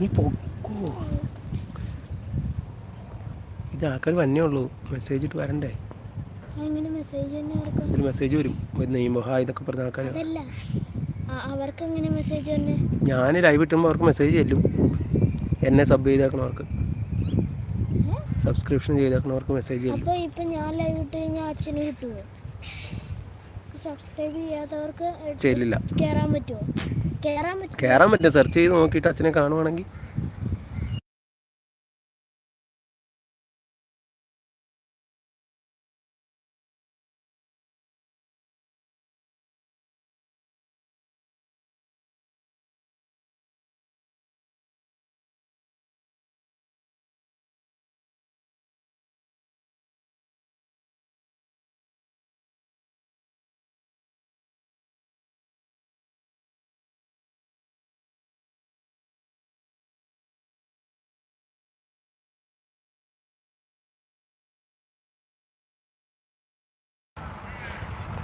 നീ പൊക്കോ. ഇത് ആൾക്കാർ വന്നേ ഉള്ളൂ. മെസ്സേജ് ഇട്ട് വരണ്ടേ? ഇതിൽ മെസ്സേജ് വരും. നെയ്മോ ഹായ് എന്നൊക്കെ പറഞ്ഞ ആൾക്കാർ അവർക്ക് എങ്ങനെ മെസ്സേജ് ഞാൻ ലൈവ് ഇട്ടുമ്പോൾ അവർക്ക് മെസ്സേജ് ചെല്ലും എന്നെ സബ് ചെയ്തേക്കണവർക്ക്. സബ്സ്ക്രിപ്ഷൻ ചെയ്തേക്കണവർക്ക് മെസ്സേജ് ചെല്ലും അപ്പോൾ ഇപ്പം ഞാൻ ലൈവ് ഇട്ട് കഴിഞ്ഞാൽ അച്ഛന് കിട്ടുമോ സബ്സ്ക്രൈബ് ചെയ്യാത്തവർക്ക് ചെല്ലില്ല കയറാൻ പറ്റുമോ കയറാൻ പറ്റും. സെർച്ച് ചെയ്ത് നോക്കിയിട്ട് അച്ഛനെ കാണുവാണെങ്കിൽ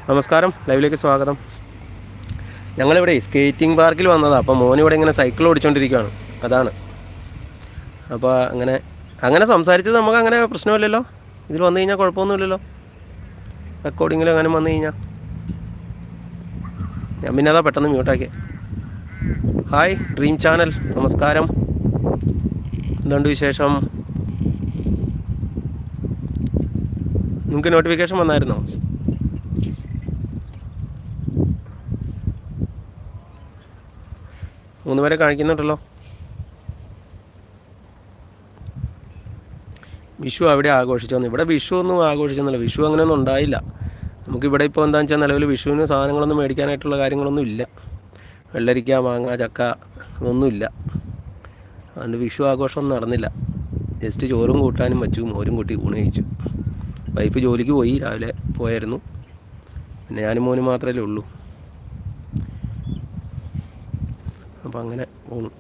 നമസ്കാരം ലൈവിലേക്ക് സ്വാഗതം. ഞങ്ങളിവിടെ സ്കേറ്റിംഗ് പാർക്കിൽ വന്നതാണ് അപ്പോൾ മോനിവിടെ ഇങ്ങനെ സൈക്കിൾ ഓടിച്ചുകൊണ്ടിരിക്കുകയാണ് അതാണ്. അപ്പോൾ അങ്ങനെ അങ്ങനെ സംസാരിച്ചത് നമുക്ക് അങ്ങനെ പ്രശ്നമില്ലല്ലോ. ഇതിൽ വന്നു കഴിഞ്ഞാൽ കുഴപ്പമൊന്നുമില്ലല്ലോ. റെക്കോർഡിങ്ങിൽ അങ്ങനെ വന്നു കഴിഞ്ഞാൽ ഞാൻ പിന്നെ അതാ പെട്ടെന്ന് മ്യൂട്ടാക്കി ഹായ് ഡ്രീം ചാനൽ നമസ്കാരം. എന്തുണ്ട് വിശേഷം? നിങ്ങൾക്ക് നോട്ടിഫിക്കേഷൻ വന്നായിരുന്നോ? മൂന്ന് പേരെ കാണിക്കുന്നുണ്ടല്ലോ. വിഷു അവിടെ ആഘോഷിച്ചോന്ന് ഇവിടെ വിഷു ഒന്നും ആഘോഷിച്ചെന്നില്ല വിഷു അങ്ങനെയൊന്നും ഉണ്ടായില്ല. നമുക്കിവിടെ ഇപ്പോൾ എന്താണെന്ന് വെച്ചാൽ നിലവിൽ വിഷുവിന് സാധനങ്ങളൊന്നും മേടിക്കാനായിട്ടുള്ള കാര്യങ്ങളൊന്നും ഇല്ല. വെള്ളരിക്ക മാങ്ങ ചക്ക ഒന്നുമില്ല അതുകൊണ്ട് വിഷു ആഘോഷം നടന്നില്ല. ജസ്റ്റ് ചോറും കൂട്ടാനും വച്ചു മോരും കൂട്ടി ഊണ് കഴിച്ചു. വൈഫ് ജോലിക്ക് പോയി. രാവിലെ പോയായിരുന്നു. പിന്നെ ഞാനും മോനും മാത്രമേ ഉള്ളൂ. അപ്പോൾ അങ്ങനെ പോകുന്നു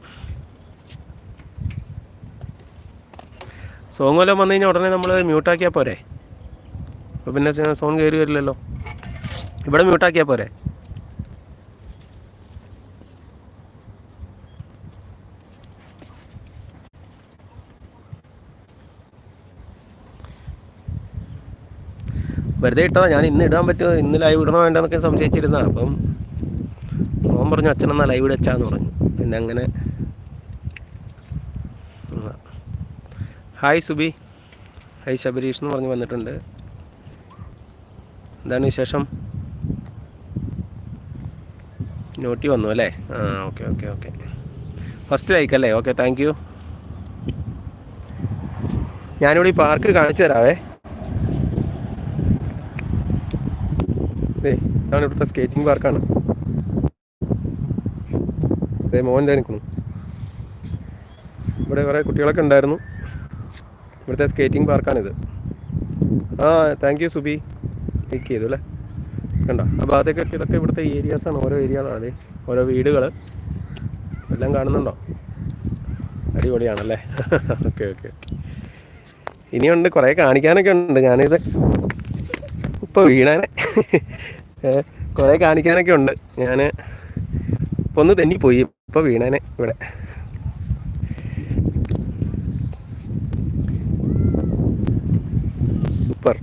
സോങ് വല്ലതും വന്നു കഴിഞ്ഞാൽ ഉടനെ നമ്മൾ മ്യൂട്ടാക്കിയാൽ പോരെ? അപ്പോൾ പിന്നെ സോങ് കയറി വരില്ലല്ലോ. ഇവിടെ മ്യൂട്ടാക്കിയാൽ പോരെ? വെറുതെ ഇട്ടതാ. ഞാൻ ഇന്ന് ഇടാൻ പറ്റുമോ? ഇന്ന് ലൈവ് ഇടണോ വേണ്ടെന്നൊക്കെ സംശയിച്ചിരുന്ന അപ്പം ഓൻ പറഞ്ഞു അച്ഛനെന്നാ ലൈവ് ഇടച്ചാന്ന് പറഞ്ഞു. പിന്നെ അങ്ങനെ ഹായ് സുബി. ഹായ് ശബരീഷ് എന്ന് പറഞ്ഞ് വന്നിട്ടുണ്ട്. എന്താണ് വിശേഷം? നോട്ടി വന്നു അല്ലേ? ആ okay okay okay. First like അല്ലേ? ഓക്കെ താങ്ക് യു ഞാനിവിടെ ഈ പാർക്ക് കാണിച്ചു തരാവേ. ഇവിടുത്തെ സ്കേറ്റിംഗ് പാർക്കാണ് അതെ മോൻ നിൽക്കുന്നു ഇവിടെ കുറേ കുട്ടികളൊക്കെ ഉണ്ടായിരുന്നു. ഇവിടുത്തെ സ്കേറ്റിംഗ് പാർക്കാണിത് ആ താങ്ക് യു സുബി. ക്ലിക്ക് ചെയ്തു അല്ലേ? കണ്ട? ആ ഭാഗത്തേക്കൊക്കെ ഇതൊക്കെ ഇവിടുത്തെ ഏരിയാസാണ് ഓരോ ഏരിയകളാണ് ഓരോ വീടുകൾ എല്ലാം കാണുന്നുണ്ടോ? അടിപൊളിയാണല്ലേ? ഓക്കെ ഓക്കെ ഇനിയുണ്ട് കുറേ കാണിക്കാനൊക്കെ ഉണ്ട്. ഞാനിത് ഇപ്പോൾ വീണാനെ. കുറേ കാണിക്കാനൊക്കെ ഉണ്ട്. ഞാൻ ഇപ്പോൾ ഒന്ന് തെന്നിപ്പോയി. ഇപ്പോൾ വീണേനെ ഇവിടെ. സൂപ്പർ.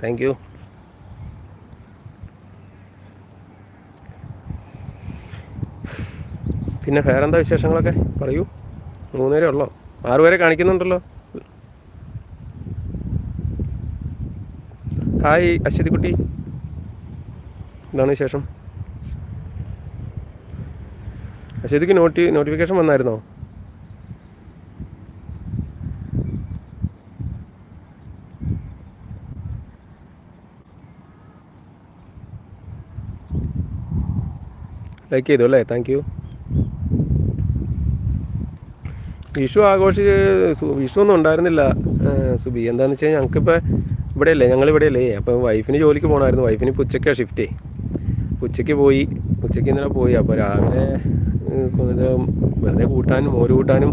താങ്ക് യു പിന്നെ വേറെന്താ വിശേഷങ്ങളൊക്കെ? പറയൂ. മൂന്നുപേരേ ഉള്ളോ? ആറുപേരെ കാണിക്കുന്നുണ്ടല്ലോ. ഹായ് അശ്വതി കുട്ടി എന്താണ് വിശേഷം? അശ്വതിക്ക് നോട്ടി നോട്ടിഫിക്കേഷൻ വന്നായിരുന്നോ? ലൈക്ക് ചെയ്തു അല്ലേ? താങ്ക് യു വിഷു ആഘോഷിച്ച് വിഷു ഒന്നും ഉണ്ടായിരുന്നില്ല. സുബി. എന്താണെന്ന് വെച്ച് കഴിഞ്ഞാൽ ഞങ്ങൾക്കിപ്പോൾ ഇവിടെ അല്ലേ ഞങ്ങൾ ഇവിടെ അല്ലേ അപ്പോൾ വൈഫിന് ജോലിക്ക് പോകണമായിരുന്നു വൈഫിന് ഇപ്പോൾ ഉച്ചയ്ക്കാണ് ഷിഫ്റ്റേ ഉച്ചയ്ക്ക് പോയി. ഉച്ചയ്ക്ക് ഇന്നലെ പോയി. അപ്പോൾ രാവിലെ വെറുതെ കൂട്ടാനും മോര് കൂട്ടാനും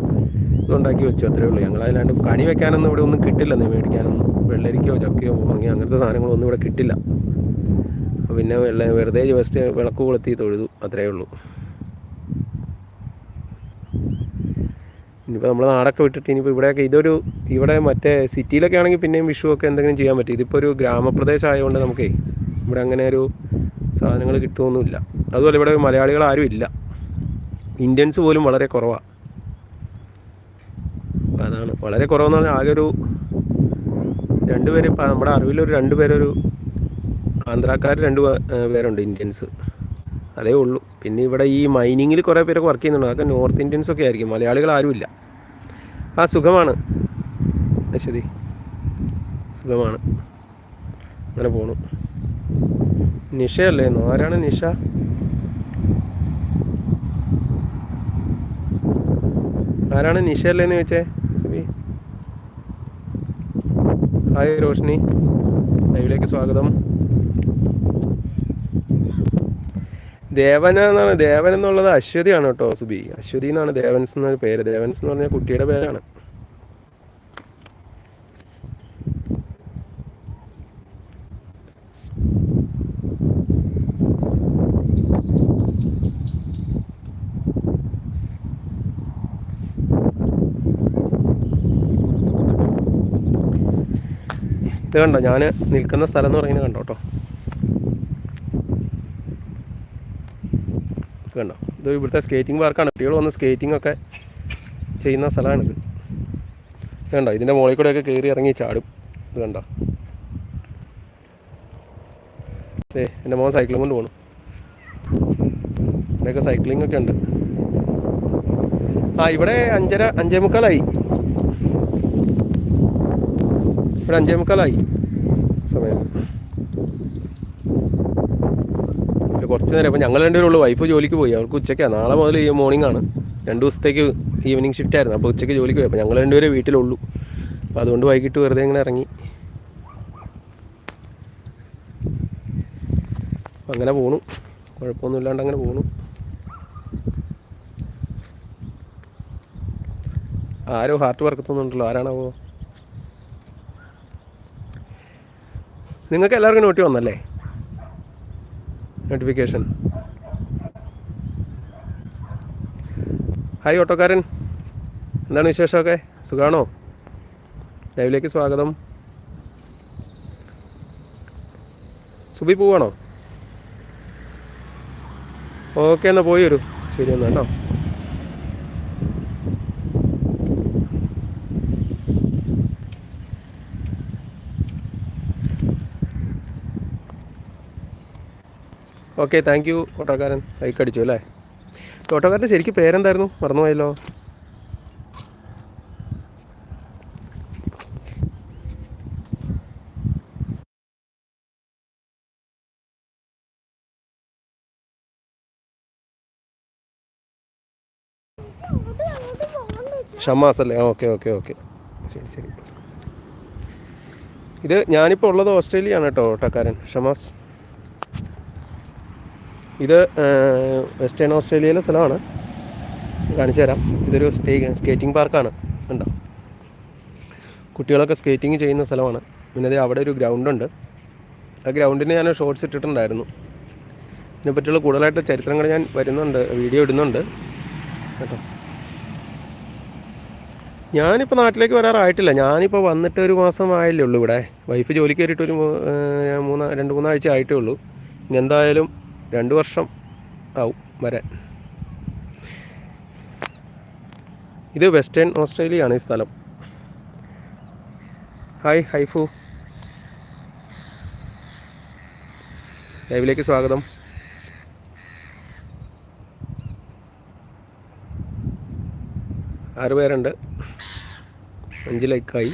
ഇതുണ്ടാക്കി വെച്ചു അത്രേ ഉള്ളൂ. ഞങ്ങൾ അല്ലാണ്ട് കണി വെക്കാനൊന്നും ഇവിടെ ഒന്നും കിട്ടില്ല നീ മേടിക്കാനൊന്നും. വെള്ളരിക്കയോ ചക്കയോ മാങ്ങയോ അങ്ങനത്തെ സാധനങ്ങളൊന്നും ഇവിടെ കിട്ടില്ല. പിന്നെ വെള്ള വെറുതെ ജസ്റ്റ് വിളക്ക് കൊളുത്തി തൊഴുതു അത്രേ ഉള്ളൂ. ഇനിയിപ്പോൾ നമ്മൾ നാടൊക്കെ വിട്ടിട്ട് ഇനിയിപ്പോൾ ഇവിടെയൊക്കെ ഇതൊരു ഇവിടെ മറ്റേ സിറ്റിയിലൊക്കെ ആണെങ്കിൽ പിന്നെയും വിഷുവൊക്കെ എന്തെങ്കിലും ചെയ്യാൻ പറ്റും. ഇതിപ്പോൾ ഒരു ഗ്രാമപ്രദേശം ആയതുകൊണ്ട് നമുക്കേ ഇവിടെ അങ്ങനെ ഒരു സാധനങ്ങൾ കിട്ടുമൊന്നുമില്ല അതുപോലെ ഇവിടെ മലയാളികൾ ആരും ഇല്ല. ഇന്ത്യൻസ് പോലും വളരെ കുറവാണ് അതാണ്. വളരെ കുറവെന്ന് പറഞ്ഞാൽ ആകെ ഒരു രണ്ടുപേര് ഇപ്പം നമ്മുടെ അറിവിലൊരു രണ്ടുപേരൊരു ആന്ധ്രാക്കാർ രണ്ട് പേരുണ്ട് ഇന്ത്യൻസ് അതേ ഉള്ളൂ. പിന്നെ ഇവിടെ ഈ മൈനിങ്ങിൽ കുറേ പേരൊക്കെ വർക്ക് ചെയ്യുന്നുണ്ട്. അതൊക്കെ നോർത്ത് ഇന്ത്യൻസ് ഒക്കെ ആയിരിക്കും. മലയാളികൾ ആരുമില്ല. ആ സുഖമാണ്. ശരി. സുഖമാണ്. അങ്ങനെ പോണു. നിഷയല്ലേ? ആരാണ് നിഷ? ആരാണ് നിഷയല്ലേ എന്ന് ചോദിച്ചേ? സുബി. ഹായ് റോഷ്നി. ലൈവിലേക്ക് സ്വാഗതം. ദേവന എന്നാണ് ദേവൻ എന്നുള്ളത് അശ്വതിയാണ് കേട്ടോ സുബി. അശ്വതി എന്നാണ് ദേവൻസ് എന്നൊരു പേര്. ദേവൻസ് എന്ന് പറഞ്ഞ കുട്ടിയുടെ പേരാണ്. ഇത് കണ്ടോ? ഞാൻ നിൽക്കുന്ന സ്ഥലം എന്ന് പറയുന്നത് കണ്ടോ കേട്ടോ കണ്ടോ? ഇത് ഇവിടുത്തെ സ്കേറ്റിംഗ് പാർക്കാണ് കുട്ടികൾ വന്ന് സ്കേറ്റിംഗ് ഒക്കെ ചെയ്യുന്ന സ്ഥലമാണിത്. ഇത് കണ്ടോ? ഇതിന്റെ മുകളിൽ കൂടെയൊക്കെ കയറി ഇറങ്ങി ചാടും. ഇത് കണ്ടോ? ഏ എന്റെ മോൻ സൈക്കിളും കൊണ്ട് പോകണം ഇവിടെയൊക്കെ സൈക്ലിംഗ് ഒക്കെ ഉണ്ട്. ആ ഇവിടെ അഞ്ചര അഞ്ചേ മുക്കാലായി ഇവിടെ അഞ്ചേ മുക്കാലായി സമയം. ഒരു കുറച്ച് നേരം ഇപ്പം ഞങ്ങൾ രണ്ടുപേരും ഉള്ളൂ. വൈഫ് ജോലിക്ക് പോയി. അവർക്ക് ഉച്ചയ്ക്കാണ് നാളെ മുതൽ ഈ മോർണിംഗ് ആണ്. രണ്ട് ദിവസത്തേക്ക് ഈവനിങ് ഷിഫ്റ്റ് ആയിരുന്നു. അപ്പോൾ ഉച്ചയ്ക്ക് ജോലിക്ക് പോയി. അപ്പോൾ ഞങ്ങൾ രണ്ടുപേരെ വീട്ടിലുള്ളൂ. അപ്പോൾ അതുകൊണ്ട് വൈകിട്ട് വെറുതെ ഇങ്ങനെ ഇറങ്ങി. അങ്ങനെ പോണു. കുഴപ്പമൊന്നും ഇല്ലാണ്ട് അങ്ങനെ പോണു. ആരോ ഹാർട്ട് വർക്കത്തൊന്നുണ്ടല്ലോ ആരാണാവോ? നിങ്ങൾക്ക് എല്ലാവർക്കും നോട്ടി വന്നല്ലേ? നോട്ടിഫിക്കേഷൻ ഹായ് ഓട്ടോക്കാരൻ. എന്താണ് വിശേഷമൊക്കെ? സുഖമാണോ ലൈവിലേക്ക് സ്വാഗതം. സുബി പോവാണോ? ഓക്കെ എന്നാൽ പോയി വരൂ. ശരി എന്നാൽ കേട്ടോ. ഓക്കെ താങ്ക് യു ഓട്ടോക്കാരൻ. ബൈക്ക് അടിച്ചു അല്ലേ? ഓട്ടോക്കാരന്റെ ശരിക്കും പേരെന്തായിരുന്നു? മറന്നുപോയല്ലോ ഷമാസ് അല്ലേ? ഓക്കെ ഓക്കെ ഓക്കെ ശരി ശരി. ഇത് ഞാനിപ്പോൾ ഉള്ളത് ഓസ്ട്രേലിയ ആണ് കേട്ടോ ഓട്ടോക്കാരൻ. ഷമാസ്. ഇത് വെസ്റ്റേൺ ഓസ്ട്രേലിയയിലെ സ്ഥലമാണ്. കാണിച്ചു തരാം. ഇതൊരു സ്റ്റേ സ്കേറ്റിംഗ് പാർക്കാണ്. ഉണ്ടോ കുട്ടികളൊക്കെ സ്കേറ്റിംഗ് ചെയ്യുന്ന സ്ഥലമാണ്. പിന്നെ ദേ അവിടെ ഒരു ഗ്രൗണ്ടുണ്ട്. ആ ഗ്രൗണ്ടിന് ഞാൻ ഷോർട്സ് ഇട്ടിട്ടുണ്ടായിരുന്നു. ഇതിനെപ്പറ്റിയുള്ള കൂടുതലായിട്ട് ചരിത്രങ്ങൾ ഞാൻ വരുന്നുണ്ട് വീഡിയോ ഇടുന്നുണ്ട്. കേട്ടോ. ഞാനിപ്പോൾ നാട്ടിലേക്ക് വരാറായിട്ടില്ല. ഞാനിപ്പോൾ വന്നിട്ട് ഒരു മാസം ആയല്ലേ ഉള്ളൂ ഇവിടെ. വൈഫ് ജോലി കയറിയിട്ട് ഒരു മൂന്ന് രണ്ട് മൂന്നാഴ്ച ആയിട്ടേ ഉള്ളൂ. ഇനി എന്തായാലും രണ്ട് വർഷം ആവും വരാൻ. ഇത് വെസ്റ്റേൺ ഓസ്ട്രേലിയ ആണ് ഈ സ്ഥലം. ഹായ് ഹൈഫു. ലൈവിലേക്ക് സ്വാഗതം. ആറ് പേരുണ്ട്. അഞ്ച് ലൈക്കായി.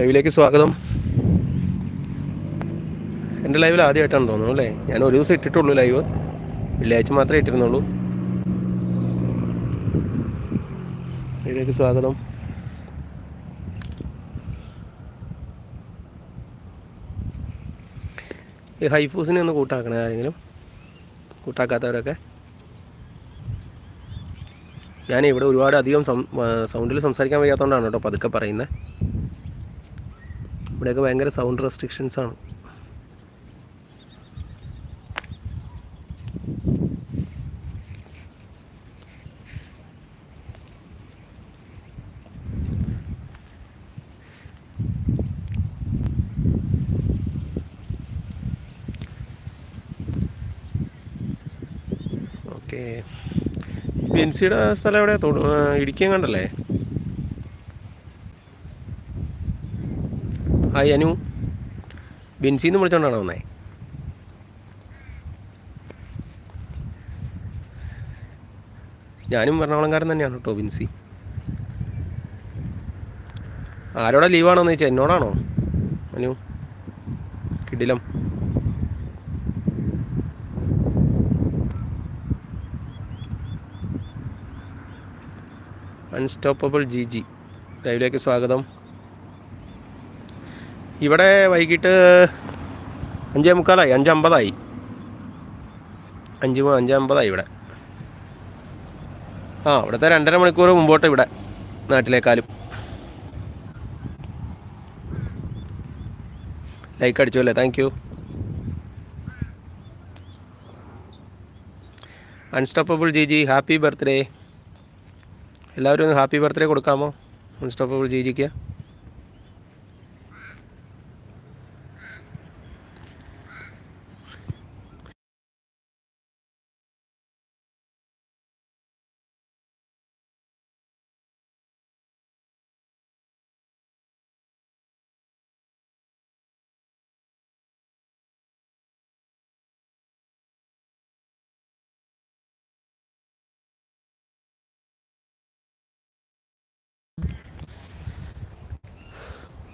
ലൈവിലേക്ക് സ്വാഗതം. എന്റെ ലൈവിൽ ആദ്യമായിട്ടാണ് തോന്നുന്നു അല്ലേ? ഞാൻ ഒരു ദിവസം ഇട്ടിട്ടുള്ളൂ ലൈവ്. വെള്ളിയാഴ്ച മാത്രമേ ഇട്ടിരുന്നുള്ളൂ. ലൈവിലേക്ക് സ്വാഗതം. ഈ ഹൈഫൂസിനെ ഒന്ന് കൂട്ടാക്കണേ ആരെങ്കിലും? കൂട്ടാക്കാത്തവരൊക്കെ. ഞാൻ ഇവിടെ ഒരുപാട് അധികം സൗണ്ടിൽ സംസാരിക്കാൻ വയ്യാത്തതുകൊണ്ടാണ് കേട്ടോ പതുക്കെ പറയുന്നത് ഇവിടെയൊക്കെ ഭയങ്കര സൗണ്ട് റെസ്ട്രിക്ഷൻസ് ആണ്. ഓക്കെ ബെൻസിയുടെ സ്ഥലം എവിടെ ഇടുക്കിയും കണ്ടല്ലേ? ഹായ് അനു. ബെൻസിന്ന് വിളിച്ചോണ്ടാണോ വന്നേ? ഞാനും എറണാകുളംകാരൻ തന്നെയാണ് കേട്ടോ ബിൻസി. ആരോടാ ലീവാണോന്ന് ചോദിച്ചാൽ എന്നോടാണോ? അനു കിടിലം. അൺസ്റ്റോപ്പബിൾ ജി ജി ലൈവിലേക്ക് സ്വാഗതം. ഇവിടെ വൈകിട്ട് അഞ്ചേ മുക്കാലായി അഞ്ചമ്പതായി അഞ്ച് അഞ്ചമ്പതായി അഞ്ച് ഇവിടെ. ആ ഇവിടുത്തെ രണ്ടര മണിക്കൂർ മുമ്പോട്ട് ഇവിടെ നാട്ടിലേക്കാലും. ലൈക്ക് അടിച്ചു അല്ലേ thank you unstoppable G G happy birthday എല്ലാവരും ഒന്ന് ഹാപ്പി ബർത്ത്ഡേ കൊടുക്കാമോ? അൺസ്റ്റോപ്പബിൾ ജി ജിക്ക്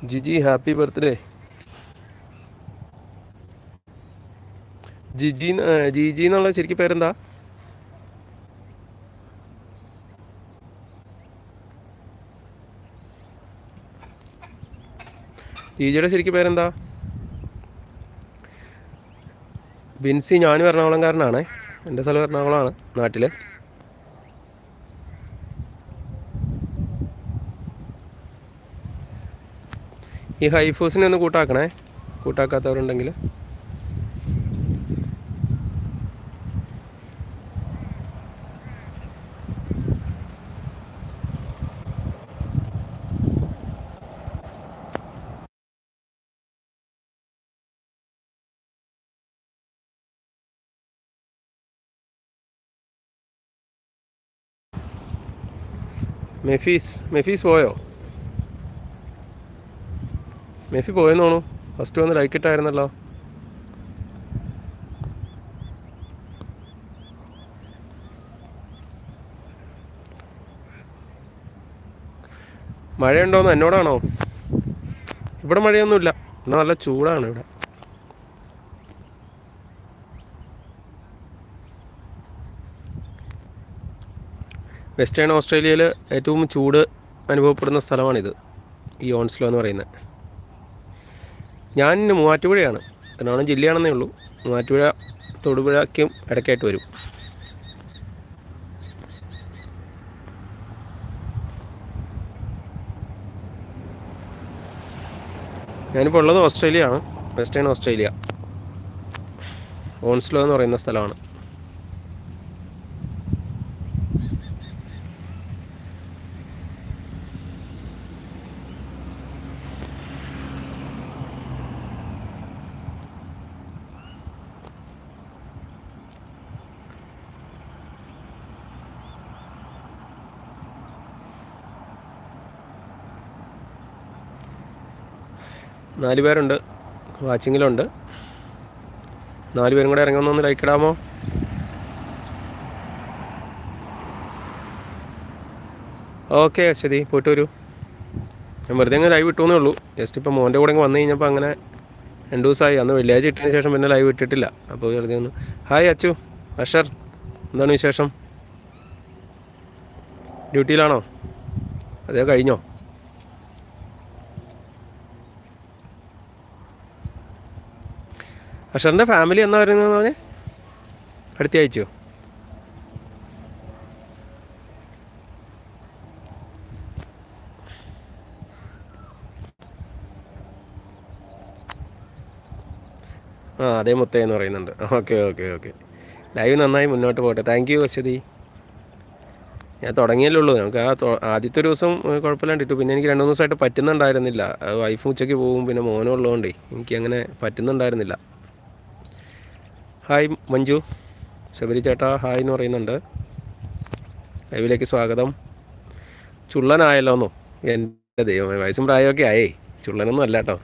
G G happy birthday. G G ji എന്നുള്ള ശരിക്കും പേരെന്താ? ജിജിയുടെ ശരിക്കും പേരെന്താ? ബിൻസി ഞാനും എറണാകുളംകാരനാണ്. എന്റെ സ്ഥലം എറണാകുളമാണ് നാട്ടിൽ ഈ ഹൈഫൂസിനെ ഒന്ന് കൂട്ടാക്കണേ. കൂട്ടാക്കാത്തവരുണ്ടെങ്കിൽ. മെഫീസ് മെഫീസ് പോയോ? മെഫി പോയെന്ന് തോന്നു ഫസ്റ്റ് വന്ന് ലൈക്ക് ഇട്ടായിരുന്നല്ലോ. മഴയുണ്ടോന്ന് എന്നോടാണോ? ഇവിടെ മഴയൊന്നുമില്ല. എന്നാൽ നല്ല ചൂടാണ് ഇവിടെ. വെസ്റ്റേൺ ഓസ്ട്രേലിയയിൽ ഏറ്റവും ചൂട് അനുഭവപ്പെടുന്ന സ്ഥലമാണിത്. ഈ ഓൺസ്ലോ എന്ന് പറയുന്നത്. ഞാൻ മൂവാറ്റുപുഴയാണ്. എറണാകുളം ജില്ലയാണെന്നേ ഉള്ളൂ. മൂവാറ്റുപുഴ തൊടുപുഴയ്ക്കും ഇടയ്ക്കായിട്ട് വരും. ഞാനിപ്പോൾ ഉള്ളത് ഓസ്ട്രേലിയ ആണ് വെസ്റ്റേൺ ഓസ്ട്രേലിയ. ഓൺസ്ലോ എന്ന് പറയുന്ന സ്ഥലമാണ്. നാല് പേരുണ്ട്. വാച്ചിങ്ങിലുണ്ട്. നാല് പേരും കൂടെ ഇറങ്ങുന്ന ഒന്ന് ലൈക്ക് ഇടാമോ? ഓക്കെ അശ്വതി പോയിട്ട് വരൂ. ഞാൻ വെറുതെ അങ്ങ് ലൈവ് ഇട്ടുവെന്നേ ഉള്ളൂ. ജസ്റ്റ് ഇപ്പോൾ മോന്റെ കൂടെ വന്നു കഴിഞ്ഞപ്പോൾ അങ്ങനെ രണ്ട് ദിവസമായി. അന്ന് വെള്ളിയാഴ്ച ഇട്ടതിന് ശേഷം പിന്നെ ലൈവ് ഇട്ടിട്ടില്ല. അപ്പോൾ വെറുതെ ഒന്ന് ഹായ് അച്ചു. അഷർ എന്താണ് വിശേഷം? ഡ്യൂട്ടിയിലാണോ അതേ കഴിഞ്ഞോ? അഷറിന്റെ ഫാമിലി എന്നാ വരുന്നതെന്ന് പറഞ്ഞേ? അടുത്ത ആഴ്ചയോ ആ അതേ മുത്തേ എന്ന് പറയുന്നുണ്ട്. Okay okay okay. ലൈവ് നന്നായി മുന്നോട്ട് പോകട്ടെ താങ്ക് യു അശ്വതി. ഞാൻ തുടങ്ങിയല്ലേ ഉള്ളൂ. നമുക്ക് ആ ആദ്യത്തെ ഒരു ദിവസം കുഴപ്പമില്ലാണ്ടിട്ടു പിന്നെ എനിക്ക് രണ്ട് ദിവസമായിട്ട് പറ്റുന്നുണ്ടായിരുന്നില്ല. വൈഫ് ഉച്ചയ്ക്ക് പോകും. പിന്നെ മോനും ഉള്ളതുകൊണ്ടേ എനിക്ക് അങ്ങനെ പറ്റുന്നുണ്ടായിരുന്നില്ല. ഹായ് മഞ്ജു. ശബരി ചേട്ടാ ഹായ് എന്ന് പറയുന്നുണ്ട്. ലൈവിലേക്ക് സ്വാഗതം. ചുള്ളനായല്ലോന്നോ? എന്റെ ദൈവമേ വയസ്സും പ്രായമൊക്കെ ആയേ. ചുള്ളനൊന്നും അല്ല കേട്ടോ.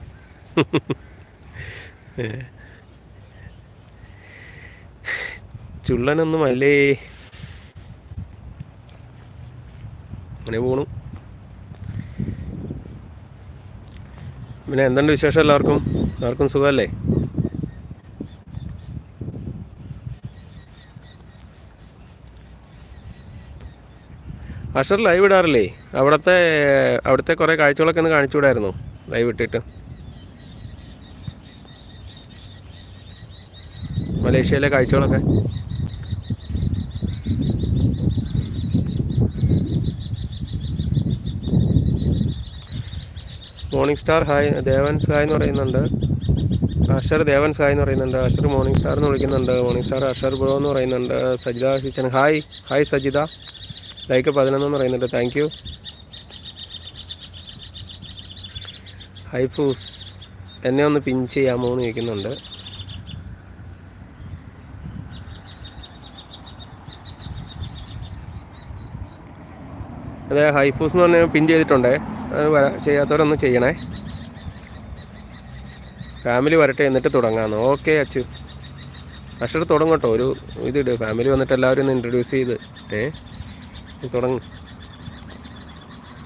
ചുള്ളനൊന്നും അല്ലേ? അങ്ങനെ പോണു. പിന്നെ എന്തുണ്ട് വിശേഷം എല്ലാവർക്കും? എല്ലാവർക്കും സുഖമല്ലേ? അഷർ ലൈവ് ഇടാറില്ലേ? അവിടുത്തെ അവിടുത്തെ കുറേ കാഴ്ചകളൊക്കെ ഒന്ന് കാണിച്ചു വിടായിരുന്നു ലൈവ് ഇട്ടിട്ട്. മലേഷ്യയിലെ കാഴ്ചകളൊക്കെ. Morning star hi Devan hi എന്ന് പറയുന്നുണ്ട്. അഷർ ദേവൻ ഹായ് എന്ന് പറയുന്നുണ്ട്. അഷർ മോർണിംഗ് സ്റ്റാർ എന്ന് വിളിക്കുന്നുണ്ട്. മോർണിംഗ് സ്റ്റാർ അഷർ ബ്രോ എന്ന് പറയുന്നുണ്ട്. Sajitha kitchen hi hi Sajitha. Like പതിനൊന്നെന്ന് പറയുന്നുണ്ട്. താങ്ക് യു ഹൈഫൂസ് എന്നെ ഒന്ന് പിൻ ചെയ്യാമോ എന്ന് ചോദിക്കുന്നുണ്ട്. അതെ ഹൈഫൂസ് എന്ന് പറഞ്ഞാൽ പിൻ ചെയ്തിട്ടുണ്ടേ. അത് ചെയ്യാത്തവരൊന്ന് ചെയ്യണേ. ഫാമിലി വരട്ടെ എന്നിട്ട് തുടങ്ങാമെന്ന് ഓക്കെ അച്ചു. അക്ഷർ തുടങ്ങട്ടോ ഒരു ഇതിട് ഫാമിലി വന്നിട്ട് എല്ലാവരും ഒന്ന് ഇൻട്രൊഡ്യൂസ് ചെയ്ത്. ഏ? തുടങ്ങ്.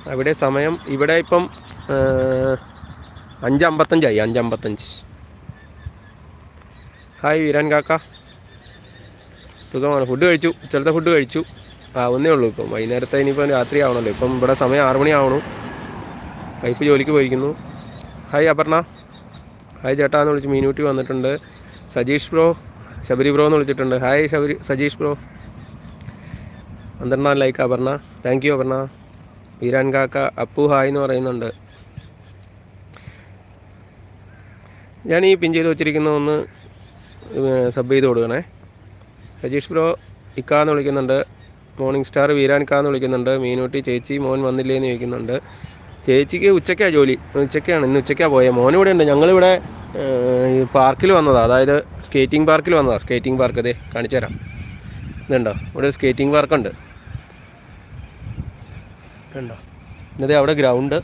അവിടെ സമയം ഇവിടെ ഇപ്പം അഞ്ചമ്പത്തഞ്ചായി അഞ്ചമ്പത്തഞ്ച്. ഹായ് വീരാൻ കാക്ക. സുഖമാണ്. ഫുഡ് കഴിച്ചു. ഉച്ചലത്തെ ഫുഡ് കഴിച്ചു. ആവുന്നേ ഉള്ളൂ ഇപ്പം. വൈകുന്നേരത്തെ ഇനിയിപ്പം രാത്രി ആവണല്ലോ. ഇപ്പം ഇവിടെ സമയം ആറു മണി വൈഫ് ജോലിക്ക് പോയിരിക്കുന്നു. ഹായ് അപർണ. ഹായ് ചേട്ടാ എന്ന് വിളിച്ച് മീനൂട്ടി വന്നിട്ടുണ്ട്. സജീഷ് ബ്രോ ശബരി ബ്രോ എന്ന് വിളിച്ചിട്ടുണ്ട്. Hi Shabari Sajeesh bro. പന്ത്രണ്ടാം like Aparna. Thank you Aparna. Veeran കാക്ക അപ്പു ഹായ് എന്ന് പറയുന്നുണ്ട്. ഞാൻ ഈ പിൻ ചെയ്ത് വെച്ചിരിക്കുന്ന ഒന്ന് സബ് ചെയ്ത് കൊടുക്കണേ. രജീഷ് ബ്രോ ഇക്ക എന്ന് വിളിക്കുന്നുണ്ട്. മോർണിംഗ് സ്റ്റാർ വീരാൻ കാ എന്ന് വിളിക്കുന്നുണ്ട്. മീനൂട്ടി ചേച്ചി മോൻ വന്നില്ലേ എന്ന് ചോദിക്കുന്നുണ്ട്. ചേച്ചിക്ക് ഉച്ചയ്ക്കാണ് ജോലി. ഉച്ചയ്ക്കാണ്. ഇന്ന് ഉച്ചയ്ക്കാണ് പോയത് മോൻ ഇവിടെ ഉണ്ട്. ഞങ്ങളിവിടെ പാർക്കിൽ വന്നതാണ് അതായത് സ്കേറ്റിംഗ് പാർക്കിൽ വന്നതാണ് സ്കേറ്റിംഗ് പാർക്ക് അതെ കാണിച്ചു തരാം ഇതുണ്ടോ? ഇവിടെ സ്കേറ്റിംഗ് പാർക്കുണ്ട്. കണ്ടോ? ഇന്നതെ അവിടെ ഗ്രൗണ്ട്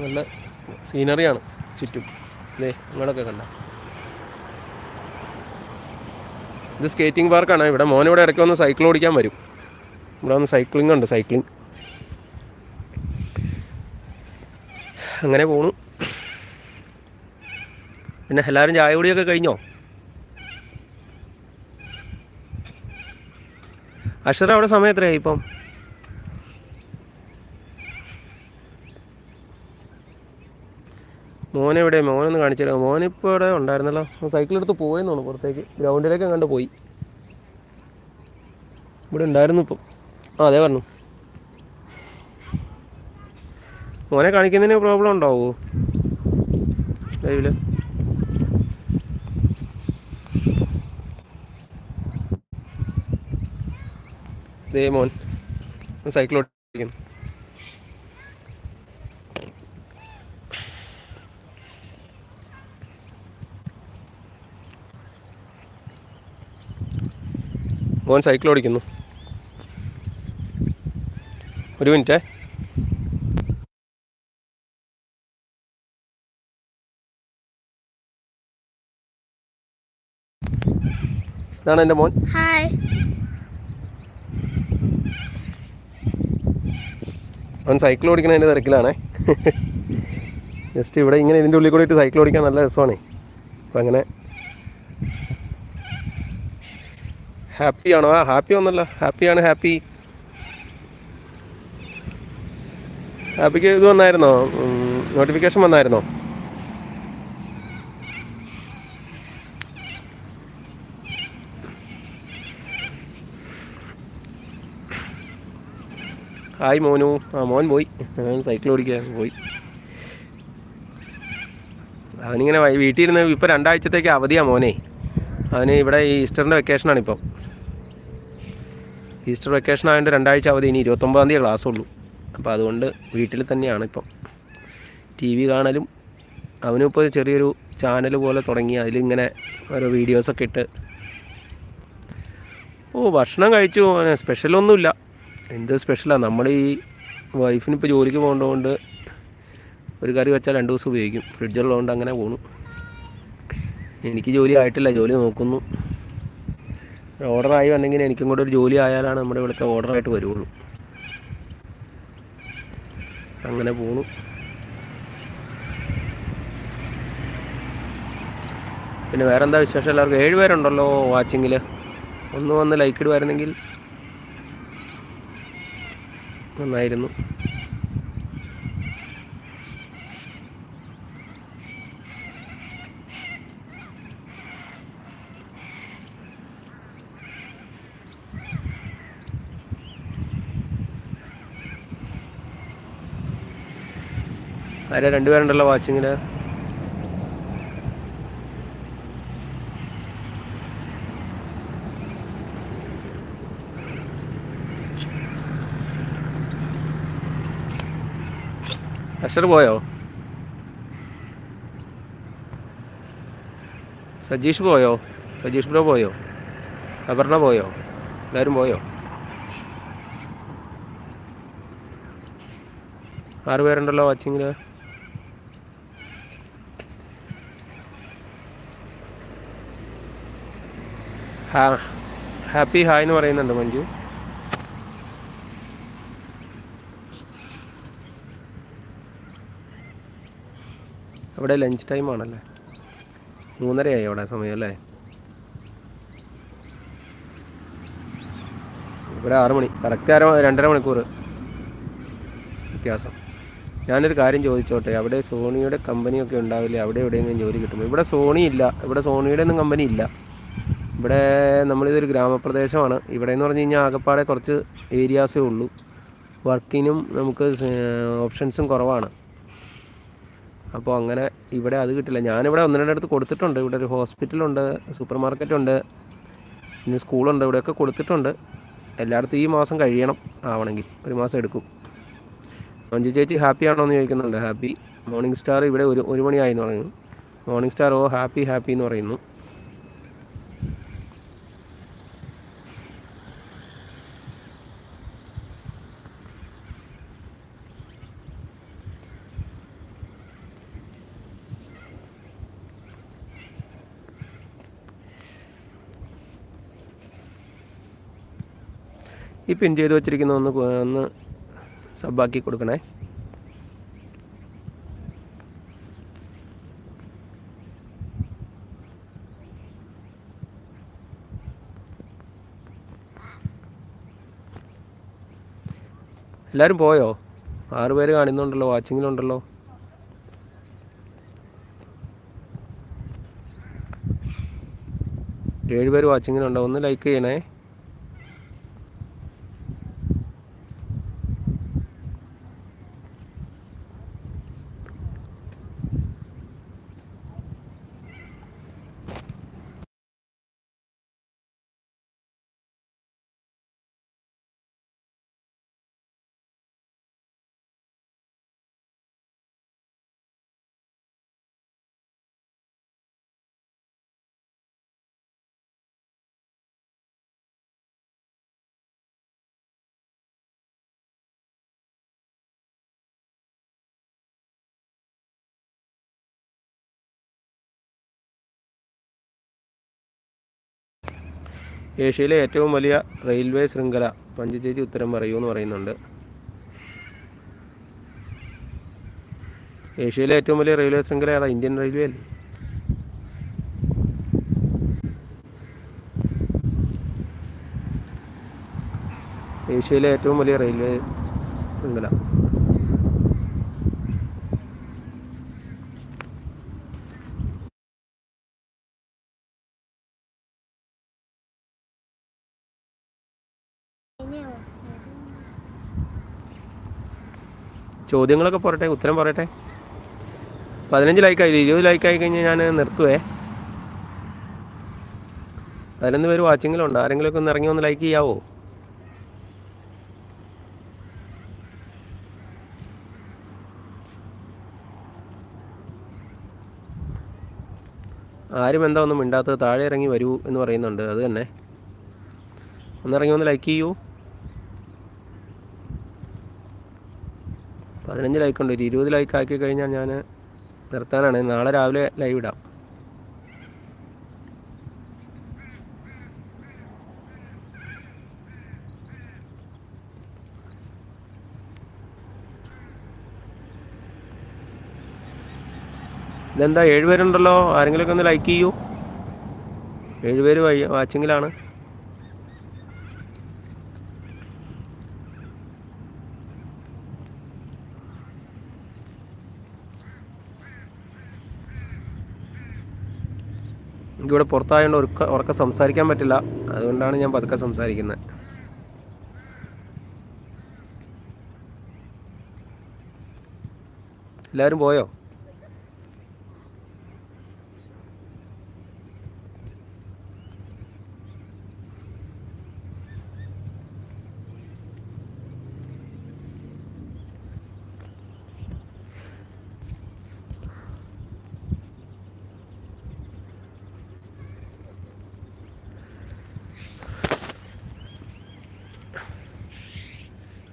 നല്ല സീനറിയാണ് ചുറ്റും. ഇതേ നിങ്ങളൊക്കെ കണ്ട? ഇത് സ്കേറ്റിംഗ് പാർക്കാണ് ഇവിടെ മോൻ ഇവിടെ ഇടയ്ക്ക് വന്ന് സൈക്കിൾ ഓടിക്കാൻ വരും. ഇവിടെ വന്ന് സൈക്ലിംഗ് ഉണ്ട് സൈക്ലിംഗ് അങ്ങനെ പോണു. പിന്നെ എല്ലാവരും ചായ കുടിയൊക്കെ കഴിഞ്ഞോ? അക്ഷര അവിടെ സമയം എത്രയായി ഇപ്പം. മോനെ എവിടെ മോനൊന്ന് കാണിച്ചില്ല മോനിപ്പോൾ ഇവിടെ ഉണ്ടായിരുന്നല്ലോ. സൈക്കിൾ എടുത്ത് പോയെന്നാണ് പുറത്തേക്ക്. ഗ്രൗണ്ടിലേക്ക് കണ്ട് പോയി. ഇവിടെ ഉണ്ടായിരുന്നു ഇപ്പം. ആ അതെ പറഞ്ഞു. മോനെ കാണിക്കുന്നതിന് പ്രോബ്ലം ഉണ്ടാവുമോ ലൈവിൽ ദേ മോൻ. സൈക്കിൾ ഓടിക്കുന്നു. മോൻ സൈക്കിൾ ഓടിക്കുന്നു. ഒരു മിനിറ്റേ ഇതാണ് എന്റെ മോൻ? ഹായ് അവൻ സൈക്കിൾ ഓടിക്കണതിന്റെ തിരക്കിലാണേ. ജസ്റ്റ് ഇവിടെ ഇങ്ങനെ ഇതിന്റെ ഉള്ളിൽ കൂടി സൈക്കിൾ ഓടിക്കാൻ നല്ല രസമാണേ. അപ്പം അങ്ങനെ. ഹാപ്പി ആണോ? ആ ഹാപ്പി ഒന്നല്ല ഹാപ്പിയാണ് ഹാപ്പി ഹാപ്പിക്ക് ഇത് വന്നായിരുന്നോ? നോട്ടിഫിക്കേഷൻ വന്നായിരുന്നോ? ഹായ് മോനു. ആ മോൻ പോയി. സൈക്കിൾ ഓടിക്കാൻ പോയി. അവനിങ്ങനെ വീട്ടിൽ ഇരുന്ന് ഇപ്പോൾ രണ്ടാഴ്ചത്തേക്ക് അവധിയാണ് മോനെ. അവന് ഇവിടെ ഈ ഈസ്റ്ററിന്റെ വെക്കേഷനാണ് ഇപ്പം. ഈസ്റ്റർ വെക്കേഷൻ ആയതുകൊണ്ട് രണ്ടാഴ്ച അവധി ഇനി ഇരുപത്തൊമ്പതാം തീയതി ക്ലാസ് ഉള്ളൂ. അപ്പോൾ അതുകൊണ്ട് വീട്ടിൽ തന്നെയാണ് ഇപ്പം. ടി വി കാണലും അവനും ഇപ്പോൾ ചെറിയൊരു ചാനൽ പോലെ തുടങ്ങി. അതിലിങ്ങനെ ഓരോ വീഡിയോസൊക്കെ ഇട്ട്. ഓ ഭക്ഷണം കഴിച്ചു. സ്പെഷ്യലൊന്നുമില്ല എന്ത് സ്പെഷ്യലാണ് നമ്മൾ ഈ വൈഫിനിപ്പോൾ ജോലിക്ക് പോകേണ്ടതുകൊണ്ട് ഒരു കറി വെച്ചാൽ രണ്ട് ദിവസം ഉപയോഗിക്കും. ഫ്രിഡ്ജുള്ളതുകൊണ്ട് അങ്ങനെ പോണു. എനിക്ക് ജോലി ആയിട്ടില്ല ജോലി നോക്കുന്നു. ഓർഡറായി വന്നെങ്കിൽ എനിക്കും കൂടെ ഒരു ജോലി ആയാലാണ് നമ്മുടെ ഇവിടുത്തെ ഓർഡറായിട്ട് വരുള്ളൂ. അങ്ങനെ പോണു. പിന്നെ വേറെന്താ വിശേഷം? എല്ലാവർക്കും ഏഴ് പേരുണ്ടല്ലോ വാച്ചിങ്ങിൽ ഒന്ന് വന്ന് ലൈക്ക് ഇടുമായിരുന്നെങ്കിൽ നന്നായിരുന്നു. ആരാ രണ്ടുപേരുണ്ടല്ലോ വാച്ചിങ്ങിൽ അഷർ പോയോ സജീഷ് പോയോ സജീഷ് ബ്രോ പോയോ അപർണ പോയോ എല്ലാവരും പോയോ ആറ് പേരുണ്ടല്ലോ വാച്ചിങ്ങിൽ ഹാ ഹാപ്പി ഹായ് എന്ന് പറയുന്നുണ്ട് മഞ്ജു. അവിടെ ലഞ്ച് ടൈം ആണല്ലേ? മൂന്നരയായി അവിടെ സമയം അല്ലേ? ഇവിടെ ആറ് മണി കറക്റ്റ് അര രണ്ടര മണിക്കൂർ വ്യത്യാസം. ഞാനൊരു കാര്യം ചോദിച്ചോട്ടെ അവിടെ സോണിയുടെ കമ്പനിയൊക്കെ ഉണ്ടാവില്ലേ? അവിടെ എവിടെയെങ്കിലും ജോലി കിട്ടുമോ? ഇവിടെ സോണി ഇല്ല. ഇവിടെ സോണിയുടെ ഒന്നും കമ്പനി ഇല്ല. ഇവിടെ നമ്മളിതൊരു ഗ്രാമപ്രദേശമാണ്. ഇവിടെ എന്ന് പറഞ്ഞു കഴിഞ്ഞാൽ ആകെപ്പാടെ കുറച്ച് ഏരിയാസേ ഉള്ളൂ. വർക്കിനും നമുക്ക് ഓപ്ഷൻസും കുറവാണ്. അപ്പോൾ അങ്ങനെ ഇവിടെ അത് കിട്ടില്ല. ഞാനിവിടെ ഒന്ന് രണ്ടിടത്ത് കൊടുത്തിട്ടുണ്ട്. ഇവിടെ ഒരു ഹോസ്പിറ്റലുണ്ട് സൂപ്പർ മാർക്കറ്റുണ്ട് പിന്നെ സ്കൂളുണ്ട് ഇവിടെയൊക്കെ കൊടുത്തിട്ടുണ്ട്. എല്ലായിടത്തും ഈ മാസം കഴിയണം ആവണമെങ്കിൽ. ഒരു മാസം എടുക്കും. മഞ്ജു ചേച്ചി ഹാപ്പി ആണോ എന്ന് ചോദിക്കുന്നുണ്ട്. ഹാപ്പി. മോർണിംഗ് സ്റ്റാർ ഇവിടെ ഒരു ഒരു മണിയായി എന്ന് പറയുന്നു. മോർണിംഗ് സ്റ്റാർ ഓ ഹാപ്പി ഹാപ്പി എന്ന് പറയുന്നു. ഈ പിൻ ചെയ്ത് വെച്ചിരിക്കുന്ന ഒന്ന് ഒന്ന് സബ്ബാക്കി കൊടുക്കണേ. എല്ലാവരും പോയോ? ആറ് പേര് കാണുന്നുണ്ടല്ലോ വാച്ചിങ്ങിലുണ്ടല്ലോ ഏഴ് പേര് വാച്ചിങ്ങിലുണ്ടോ ഒന്ന് ലൈക്ക് ചെയ്യണേ. ഏഷ്യയിലെ ഏറ്റവും വലിയ റെയിൽവേ ശൃംഖല പഞ്ചചേരി ഉത്തരം പറയൂ എന്ന് പറയുന്നുണ്ട്. ഏഷ്യയിലെ ഏറ്റവും വലിയ റെയിൽവേ ശൃംഖല ഏതാ? ഇന്ത്യൻ റെയിൽവേ അല്ലേ? ഏഷ്യയിലെ ഏറ്റവും വലിയ റെയിൽവേ ശൃംഖല. ചോദ്യങ്ങളൊക്കെ പോരട്ടെ ഉത്തരം പറയട്ടെ പതിനഞ്ച് ലൈക്കായി ഇരുപത് ആയി കഴിഞ്ഞാൽ ഞാൻ നിർത്തുവേ. പതിനൊന്ന് പേര് വാച്ചിങ്ങിലുണ്ട് ആരെങ്കിലുമൊക്കെ ഒന്ന് ഇറങ്ങി വന്ന് ലൈക്ക് ചെയ്യാവോ? ആരും എന്താ ഒന്നും മിണ്ടാത്തത്? താഴെ ഇറങ്ങി വരൂ എന്ന് പറയുന്നുണ്ട്. അത് തന്നെ. ഒന്നിറങ്ങി വന്ന് ലൈക്ക് ചെയ്യൂ. പതിനഞ്ച് ലൈക്ക് ഉണ്ട്. ഒരു ഇരുപത് ലൈക്ക് ആക്കി കഴിഞ്ഞാൽ ഞാൻ നിർത്താനാണ്. നാളെ രാവിലെ ലൈവ് ഇടാം. ഇതെന്താ? ഏഴുപേരുണ്ടല്ലോ ആരെങ്കിലുമൊക്കെ ഒന്ന് ലൈക്ക് ചെയ്യൂ. ഏഴുപേര് വാച്ചിങ്ങിലാണ് എനിക്കിവിടെ പുറത്തായതുകൊണ്ട് ഉറക്ക ഉറക്ക സംസാരിക്കാൻ പറ്റില്ല. അതുകൊണ്ടാണ് ഞാൻ പതുക്കെ സംസാരിക്കുന്നത്. എല്ലാവരും പോയോ?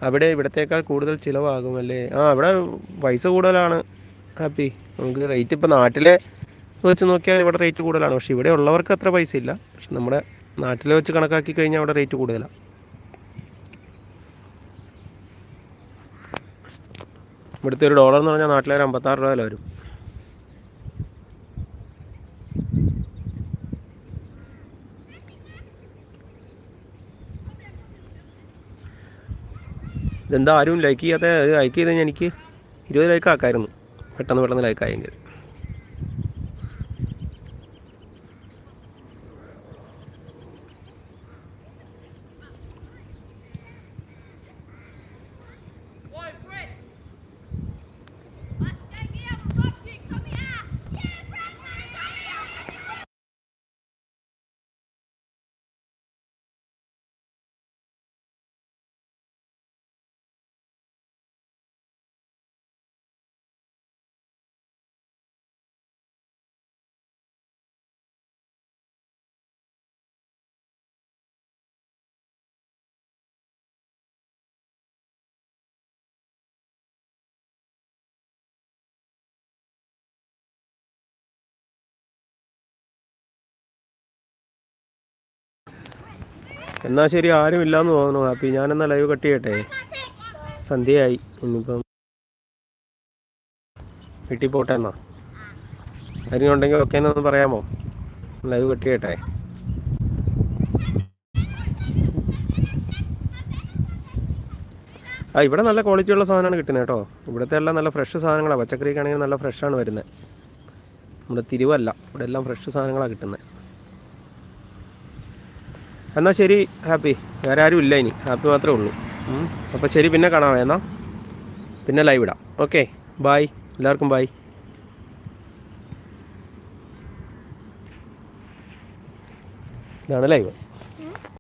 അവിടെ ഇവിടത്തേക്കാൾ കൂടുതൽ ചിലവാകുമല്ലേ? ആ അവിടെ പൈസ കൂടുതലാണ്. ഹാപ്പി. നമുക്ക് റേറ്റ് ഇപ്പോൾ നാട്ടിലെ വെച്ച് നോക്കിയാൽ ഇവിടെ റേറ്റ് കൂടുതലാണ്. പക്ഷേ ഇവിടെ ഉള്ളവർക്ക് അത്ര പൈസ ഇല്ല. പക്ഷെ നമ്മുടെ നാട്ടിലെ വെച്ച് കണക്കാക്കി കഴിഞ്ഞാൽ അവിടെ റേറ്റ് കൂടുതലാണ് ഇവിടുത്തെ ഒരു ഡോളർ എന്ന് പറഞ്ഞാൽ നാട്ടിലൊരു അമ്പത്താറ് രൂപ വരും. ഇതെന്താ ആരും ലൈക്ക് ചെയ്യാത്ത ലൈക്ക് ചെയ്ത് കഴിഞ്ഞാൽ എനിക്ക് ഇരുപത് ലൈക്ക് ആക്കായിരുന്നു. പെട്ടെന്ന് പെട്ടെന്ന് ലൈക്ക് എന്നാൽ ശരി ആരും ഇല്ലാന്ന് തോന്നുന്നു. ഹാപ്പി. ഞാനെന്നാൽ ലൈവ് കട്ട് ചെയ്യട്ടെ? സന്ധ്യയായി. ഇനിയിപ്പം വീട്ടിൽ പോട്ടെ എന്നാ. ആരെങ്കിലും ഉണ്ടെങ്കിൽ ഓക്കെ എന്നൊന്ന് പറയാമോ? ലൈവ് കട്ട് ചെയ്യട്ടെ? ആ ഇവിടെ നല്ല ക്വാളിറ്റി ഉള്ള സാധനമാണ് കിട്ടുന്നത് കേട്ടോ. ഇവിടുത്തെ എല്ലാം നല്ല ഫ്രഷ് സാധനങ്ങളാണ് പച്ചക്കറിക്കാണെങ്കിൽ നല്ല ഫ്രഷാണ് വരുന്നത്. നമ്മുടെ തിരുവല്ല. ഇവിടെ എല്ലാം ഫ്രഷ് സാധനങ്ങളാണ് കിട്ടുന്നത്. എന്നാൽ ശരി ഹാപ്പി. വേറെ ആരും ഇല്ല ഇനി. ഹാപ്പി മാത്രമേ ഉള്ളൂ. അപ്പോൾ ശരി പിന്നെ കാണാം എന്നാൽ പിന്നെ ലൈവ് ഇടാം. ഓക്കെ ബായ് എല്ലാവർക്കും ബായ് ഇതാണ് ലൈവ്